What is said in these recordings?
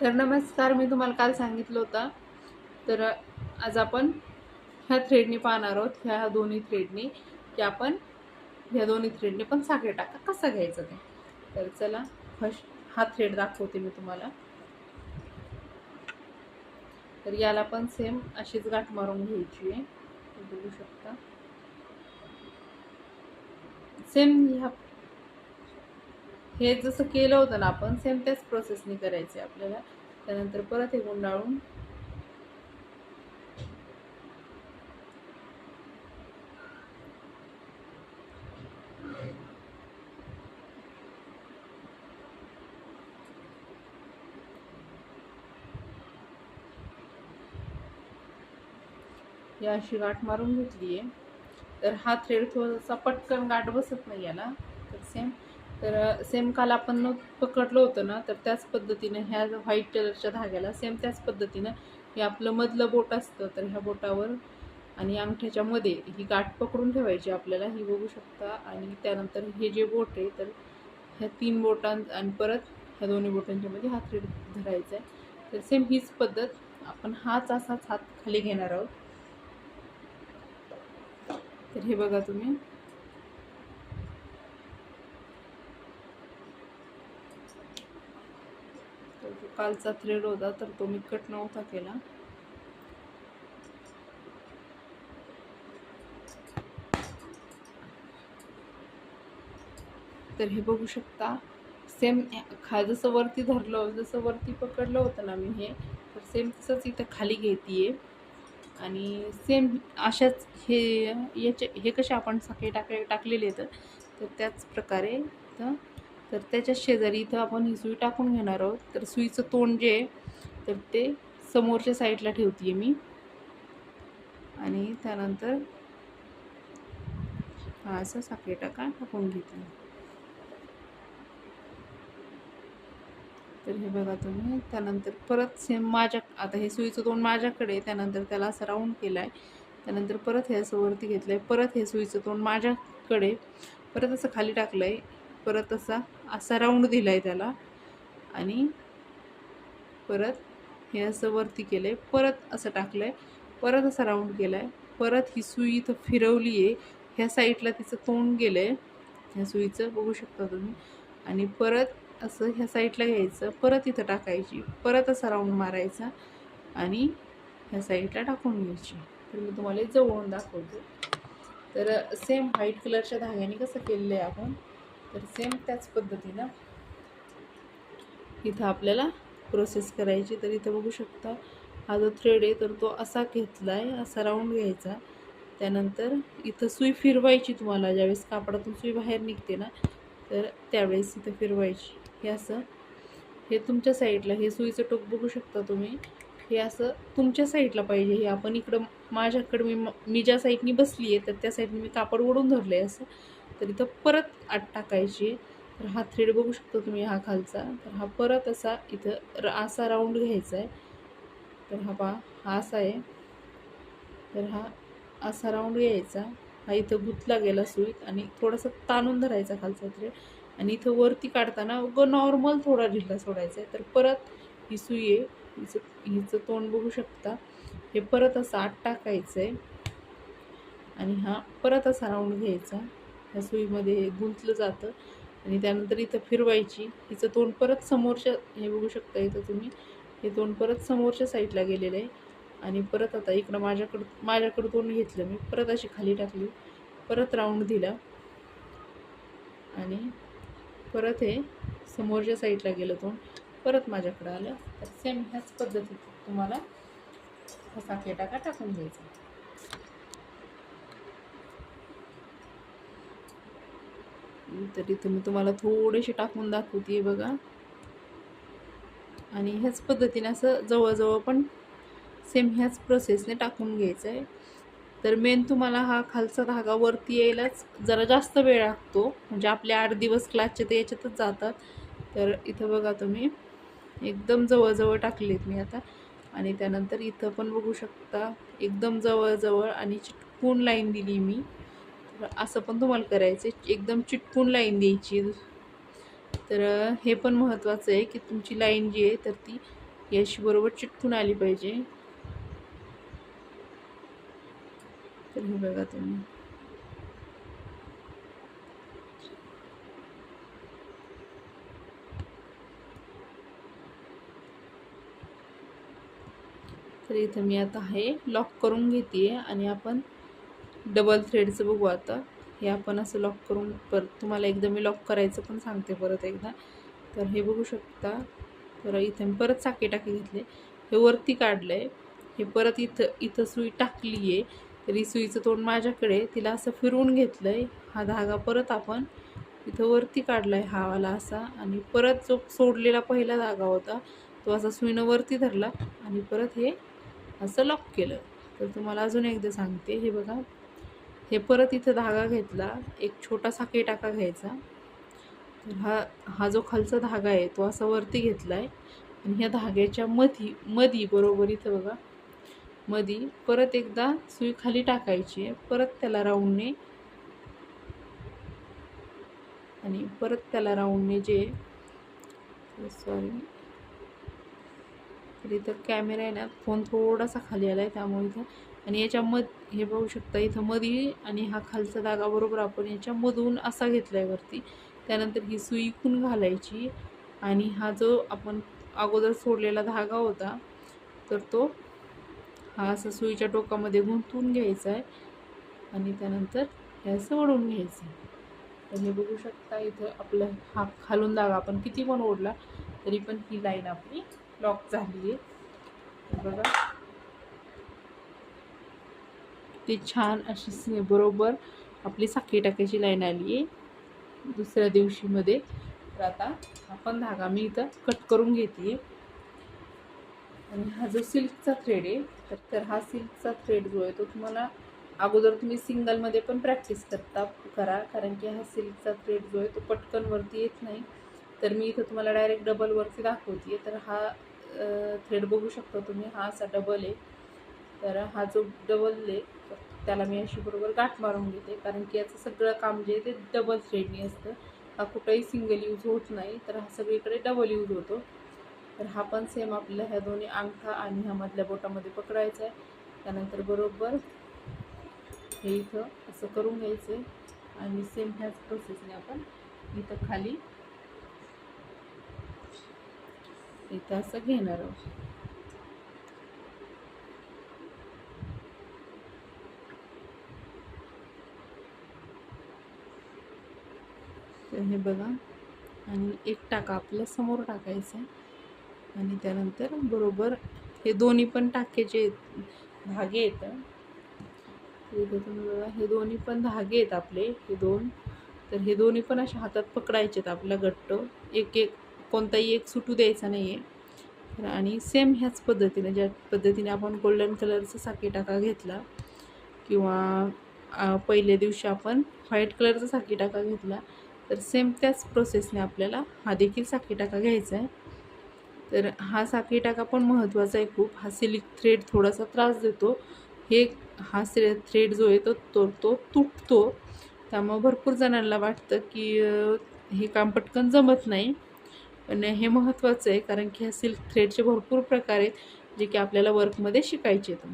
तर नमस्कार मी तुम्हाला काल सांगितलं होतं. तर आज आपण ह्या थ्रेडनी पाहणार आहोत ह्या दोन्ही थ्रेडनी की आपण ह्या दोन्ही थ्रेडने पण साखरे टाका. कसा घ्यायचं ते? तर चला फर्स्ट हा थ्रेड दाखवते मी तुम्हाला. तर याला पण सेम अशीच गाठ मारून घ्यायची आहे. बघू शकता. सेम ह्या हे जसं केलं होतं ना आपण सेम त्याच प्रोसेसने करायचे आपल्याला. त्यानंतर परत हे गुंडाळून या अशी गाठ मारून घेतली आहे तर हा थ्रेड थोडासा पटकन गाठ बसत नाही याला. तर सेम तर सेम काल आपण पकडलं होतं ना तर त्याच पद्धतीनं ह्या व्हाईट कलरच्या धाग्याला सेम त्याच पद्धतीनं हे आपलं मधलं बोट असतं तर ह्या बोटावर आणि अंगठ्याच्या मध्ये ही गाठ पकडून ठेवायची आपल्याला ही बघू शकता. आणि त्यानंतर हे जे बोट आहे तर ह्या तीन बोटां आणि परत ह्या दोन्ही बोटांच्या मध्ये हा धरायचा आहे. तर सेम हीच पद्धत आपण हाच असाच हात खाली घेणार आहोत. तर हे बघा तुम्ही तर तो कालचा थ्रेड होता तर तो मी कट नव्हता केला. तर हे बघू शकता सेम खा जसं वरती धरलं जसं वरती पकडलं होतं ना मी हे तर सेम तसंच इथं खाली घेते आणि सेम अशाच हे याचे हे कसे आपण सकाळी टाक टाकलेले आहेत तर त्याच प्रकारे तर तर त्याच्या शेजारी इथं आपण ही सुई टाकून घेणार आहोत. तर सुईचं तोंड जे आहे तर ते समोरच्या साईडला ठेवते मी. आणि त्यानंतर हा असं साखरे टाका टाकून घेते तर हे बघा तुम्ही त्यानंतर परत सेम माझ्या आता हे सुईचं तोंड माझ्याकडे त्यानंतर त्याला असं राऊंड केला आहे त्यानंतर परत हे असं वरती घेतलं आहे परत हे सुईचं तोंड माझ्याकडे परत असं खाली टाकलं आहे परत असा असा राऊंड दिला आहे त्याला. आणि परत हे असं वरती केलं आहे परत असं टाकलं आहे परत असा राऊंड केला आहे परत ही सुई इथं फिरवली आहे ह्या साईडला तिचं तोंड गेलं आहे ह्या सुईचं बघू शकता तुम्ही. आणि परत असं ह्या साईडला घ्यायचं. परत इथं टाकायची. परत असा राऊंड मारायचा. आणि ह्या साईडला टाकून घ्यायची. तर मी तुम्हाला जवळून दाखवते. तर सेम व्हाईट कलरच्या धाग्याने कसं केलेलं आहे आपण? तर सेम त्याच पद्धतीनं इथं आपल्याला प्रोसेस करायची. तर इथं बघू शकता हा जो थ्रेड आहे तर तो असा घेतला आहे असा राऊंड घ्यायचा. त्यानंतर इथं सुई फिरवायची तुम्हाला. ज्यावेळेस कापडातून सुई बाहेर निघते ना तर त्यावेळेस इथं फिरवायची. हे असं हे तुमच्या साईडला हे सुईचं टोक बघू शकता तुम्ही. हे असं तुमच्या साईडला पाहिजे. हे आपण इकडं माझ्याकडं मी मी ज्या साईडनी बसली आहे तर त्या साईडनी मी कापड ओढून धरलं आहे असं. तर इथं परत आत टाकायची. तर हा थ्रेड बघू शकता तुम्ही हा खालचा. तर हा परत असा इथं असा राऊंड घ्यायचा आहे तर हा पा हा असा आहे. तर हा असा राऊंड घ्यायचा. हा इथं गुतला गेला सुईत आणि थोडासा ताणून धरायचा खालचा थ्रेड आणि इथं वरती काढताना ग नॉर्मल थोडा ढिल्ला सोडायचा आहे तर परत ही सुई आहे. हिचं हिचं तोंड बघू शकता. हे परत असं आत टाकायचं आहे आणि हा परत असा राऊंड घ्यायचा. ह्या सुईमध्ये हे गुंतलं जातं. आणि त्यानंतर इथं फिरवायची. हिचं तोंड परत समोरच्या हे बघू शकता इथं तुम्ही. हे तोंड परत समोरच्या साईडला गेलेलं आहे. आणि परत आता इकडं माझ्याकडं माझ्याकडं तोंड घेतलं मी. परत अशी खाली टाकली. परत राऊंड दिला. आणि परत हे समोरच्या साईडला गेलं तोंड. परत माझ्याकडं आलं. तर सेम ह्याच पद्धतीत तुम्हाला असा टाका टाकून घ्यायचा. तर इथं मी तुम्हाला थोडेसे टाकून दाखवते बघा. आणि ह्याच पद्धतीने असं जवळजवळ पण सेम ह्याच प्रोसेसने टाकून घ्यायचं आहे तर मेन तुम्हाला हा खालचा धागा वरती यायलाच जरा जास्त वेळ लागतो. म्हणजे आपले आठ दिवस क्लासचे ते याच्यातच जातात. तर इथं बघा तुम्ही एकदम जवळजवळ टाकलेत मी आता. आणि त्यानंतर इथं पण बघू शकता एकदम जवळजवळ आणि चिटकून लाईन दिली मी. असं पण तुम्हाला करायचं आहे. एकदम चिटकून लाईन द्यायची. तर हे पण महत्त्वाचं आहे की तुमची लाईन जी आहे तर ती याशी बरोबर चिटकून आली पाहिजे. तर हे बघा तुम्ही. तर इथं मी आता हे लॉक करून घेते आणि आपण डबल थ्रेडचं बघू आता. हे आपण असं लॉक करून परत तुम्हाला एकदा मी लॉक करायचं पण सांगते परत एकदा. तर हे बघू शकता. तर इथं मी परत चाके टाके घेतले. हे वरती काढलं आहे हे परत इथं इथं सुई टाकली आहे तरी सुईचं तोंड माझ्याकडे तिला असं फिरवून घेतलं आहे हा धागा परत आपण इथं वरती काढला आहे हावाला असा. आणि परत जो सोडलेला पहिला धागा होता तो असा सुईनं वरती धरला आणि परत हे असं लॉक केलं. तर तुम्हाला अजून एकदा सांगते. हे बघा हे परत इथं धागा घेतला एक छोटासा साखळी टाका घ्यायचा. तर हा हा जो खालचा धागा आहे तो असा वरती घेतला आहे आणि ह्या धाग्याच्या मधी मधी बरोबर इथं बघा मधी परत एकदा सुई खाली टाकायची आहे परत त्याला राऊंडने आणि परत त्याला राऊंडने जे सॉरी तर इथं कॅमेरा आहे ना फोन थोडासा खाली आला आहे त्यामुळे इथं आणि याच्या मध हे बघू शकता इथं मधी आणि हा खालचा धागा बरोबर आपण याच्यामधून असा घेतला आहे वरती. त्यानंतर ही सुई इकून घालायची आणि हा जो आपण अगोदर सोडलेला धागा होता तर तो हा असं सुईच्या टोकामध्ये गुंतवून घ्यायचा आहे आणि त्यानंतर हे असं ओढून घ्यायचं आहे. तर हे बघू शकता इथं आपलं हा खालून धागा आपण किती पण ओढला तरी पण ही लाईन आपली लॉक झाली आहे. बघा. ती छान अशी स- बरोबर आपली साखळी टाकायची लाईन आली आहे दुसऱ्या दिवशीमध्ये. तर आता आपण धागा मी इथं कट करून घेते आणि हा जो सिल्कचा थ्रेड आहे तर हा सिल्कचा थ्रेड जो आहे तो तुम्हाला अगोदर तुम्ही सिंगलमध्ये पण प्रॅक्टिस करता करा. कारण की हा सिल्कचा थ्रेड जो आहे तो पटकनवरती येत नाही. तर मी इथं तुम्हाला डायरेक्ट डबलवरती दाखवते तर हा थ्रेड बघू शकता तुम्ही. हा असा डबल आहे. तर हा जो डबल आहे तर त्याला मी अशी बरोबर गाठ मारून घेते. कारण की याचं सगळं काम जे आहे ते डबल थ्रेडनी असतं. हा कुठंही सिंगल यूज होत नाही तर हा सगळीकडे डबल यूज होतो. तर हा पण सेम आपल्याला ह्या दोन्ही अंगठा आणि ह्या मधल्या बोटामध्ये पकडायचा आहे. त्यानंतर बरोबर हे इथं असं करून घ्यायचं आहे. आणि सेम ह्याच प्रोसेसने आपण इथं खाली इथं असं घेणार आहोत. तर हे बघा. आणि एक टाका आपल्यासमोर टाकायचं आहे. आणि त्यानंतर बरोबर हे दोन्ही पण टाक्याचे धागे येतात बघा हे दोन्ही पण धागे आहेत आपले हे दोन. तर हे दोन्ही पण अशा हातात पकडायचे आहेत गट्ट. एक एक कोणताही एक सुटू द्यायचा नाही आहे तर आणि सेम ह्याच पद्धतीने ज्या पद्धतीने आपण गोल्डन कलरचा साखी टाका घेतला किंवा पहिल्या दिवशी आपण व्हाईट कलरचा साखी टाका घेतला तर सेम त्याच प्रोसेसने आपल्याला हा देखील साखळी टाका घ्यायचा आहे. तर हा साखळी टाका पण महत्त्वाचा आहे खूप. हा सिल्क थ्रेड थोडासा त्रास देतो. हे हा से थ्रेड जो आहे तो तो तो तुटतो. त्यामुळं भरपूर जणांना वाटतं की हे काम पटकन जमत नाही. पण हे महत्त्वाचं आहे कारण की ह्या सिल्क थ्रेडचे भरपूर प्रकार आहेत जे की आपल्याला वर्कमध्ये शिकायचे आहेत.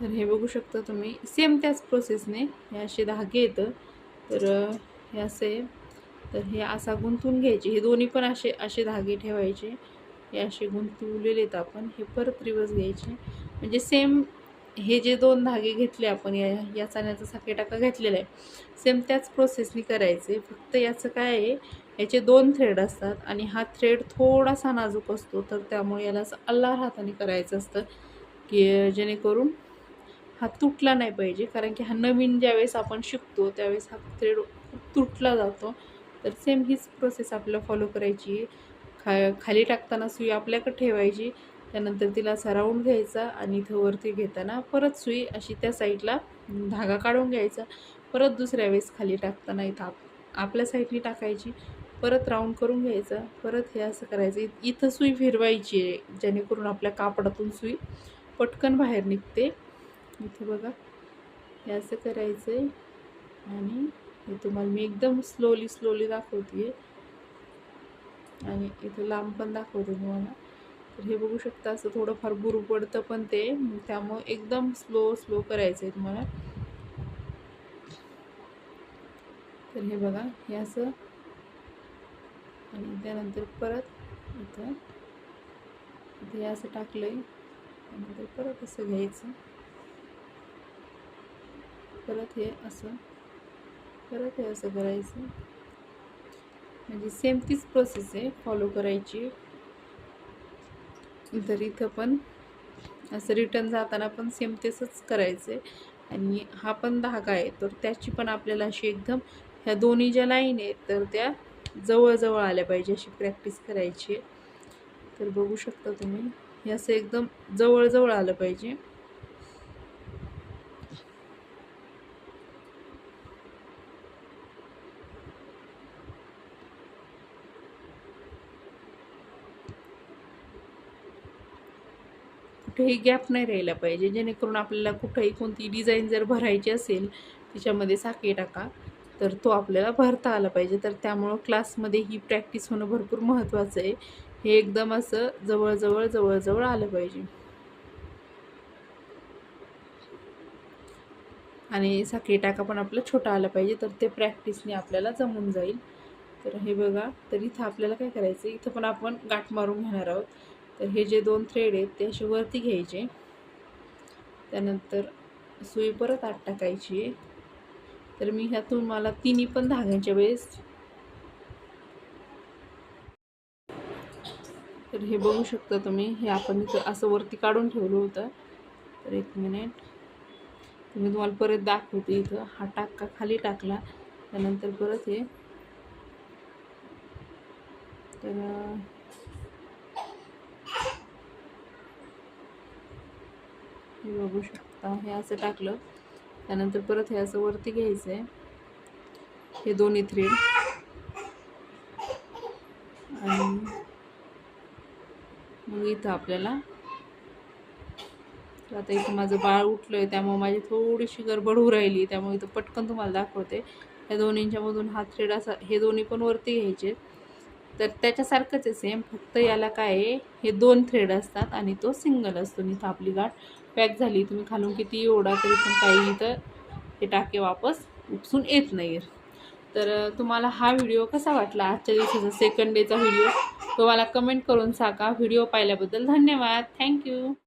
तर हे बघू शकता तुम्ही. सेम त्याच प्रोसेसने हे असे धागे येतं तर हे असे तर हे असा गुंतवून घ्यायचे. हे दोन्ही पण असे असे धागे ठेवायचे. हे असे गुंतवलेले आहेत आपण. हे परत रिवर्स घ्यायचे. म्हणजे सेम हे जे दोन धागे घेतले आपण या या चण्याचा साखे टाका घेतलेला आहे. सेम त्याच प्रोसेसनी करायचे. फक्त याचं काय आहे याचे दोन थ्रेड असतात आणि हा थ्रेड थोडासा नाजूक असतो. तर त्यामुळे याला असं अल्ला हाताने करायचं असतं की जेणेकरून हा तुटला नाही पाहिजे कारण की हा नवीन ज्यावेळेस आपण शिकतो त्यावेळेस हा थ्रेड तुटला जातो. तर सेम हीच प्रोसेस आपल्याला फॉलो करायची आहे. खा खाली टाकताना सुई आपल्याकडे ठेवायची त्यानंतर तिला असा राऊंड घ्यायचा आणि इथं वरती घेताना परत सुई अशी त्या साईडला धागा काढून घ्यायचा. परत दुसऱ्या वेळेस खाली टाकताना इथं आप आपल्या साईडनी टाकायची परत राऊंड करून घ्यायचं परत हे असं करायचं. इथं सुई फिरवायची आहे जेणेकरून आपल्या कापडातून सुई पटकन बाहेर निघते. इथे बघा. हे असं करायचं आहे आणि हे तुम्हाला मी एकदम स्लोली स्लोली दाखवते आणि इथं लांब पण दाखवते तुम्हाला. तर हे बघू शकता असं थोडंफार बुरू पडतं पण ते. त्यामुळं एकदम स्लो स्लो करायचं आहे तुम्हाला. तर हे बघा हे असं. आणि त्यानंतर परत इथं. इथे हे असं टाकलं आहे त्यानंतर परत असं घ्यायचं. परत हे असं परत हे असं करायचं. म्हणजे सेम तीच प्रोसेस आहे फॉलो करायची. तर इथं पण असं रिटर्न जाताना पण सेम तसंच करायचं आहे आणि हा पण धागा आहे तर त्याची पण आपल्याला अशी एकदम ह्या दोन्ही ज्या लाईन आहेत तर त्या जवळजवळ आल्या पाहिजे अशी प्रॅक्टिस करायची. आहे तर बघू शकता तुम्ही हे असं एकदम जवळजवळ आलं पाहिजे. कुठेही गॅप नाही राहिला पाहिजे. जेणेकरून आपल्याला कुठेही कोणती डिझाईन जर भरायची असेल तिच्यामध्ये साखळी टाका तर तो आपल्याला भरता आला पाहिजे. तर त्यामुळं क्लासमध्ये ही प्रॅक्टिस होणं भरपूर महत्त्वाचं आहे. हे एकदम असं जवळजवळ जवळजवळ आलं पाहिजे. आणि साखळी टाका पण आपलं छोटा आला पाहिजे तर ते प्रॅक्टिसने आपल्याला जमून जाईल. तर हे बघा तर इथं आपल्याला काय करायचं? इथं पण आपण गाठ मारून घेणार आहोत. तर हे जे दोन थ्रेड आहेत ते असे वरती घ्यायचे. त्यानंतर सुई परत आत टाकायची तर मी ह्यातून मला तिन्ही पण धाग्यांच्या वेळेस तर हे बघू शकता तुम्ही हे आपण इथं असं वरती काढून ठेवलं होतं. तर एक मिनिट तुम्ही तुम्हाला परत दाखवते इथं. हा टाका खाली टाकला. त्यानंतर परत हे. तर तुम्ही बघू शकता. हे असं टाकलं. त्यानंतर परत हे असं वरती घ्यायचं आहे हे दोन्ही थ्रेड आणि मग इथं आपल्याला आता इथं माझं बाळ उठलं आहे त्यामुळे माझी थोडीशी गडबड होऊ राहिली. त्यामुळे इथं पटकन तुम्हाला दाखवते. ह्या दोन्हींच्यामधून हा थ्रेड असा हे दोन्ही पण वरती घ्यायचे. तर त्याच्यासारखंच आहे सेम फक्त याला काय आहे हे दोन थ्रेड असतात आणि तो सिंगल असतो. इथं आपली गाठ पॅक झाली तुम्ही खालून किती ओढा तरी पण काही इथं हे टाके वापस उपसून येत नाही तर तुम्हाला हा व्हिडिओ कसा वाटला? आजच्या दिवसाचा सेकंड डेचा व्हिडिओ. तो मला कमेंट करून सांगा. व्हिडिओ पाहिल्याबद्दल धन्यवाद. थँक्यू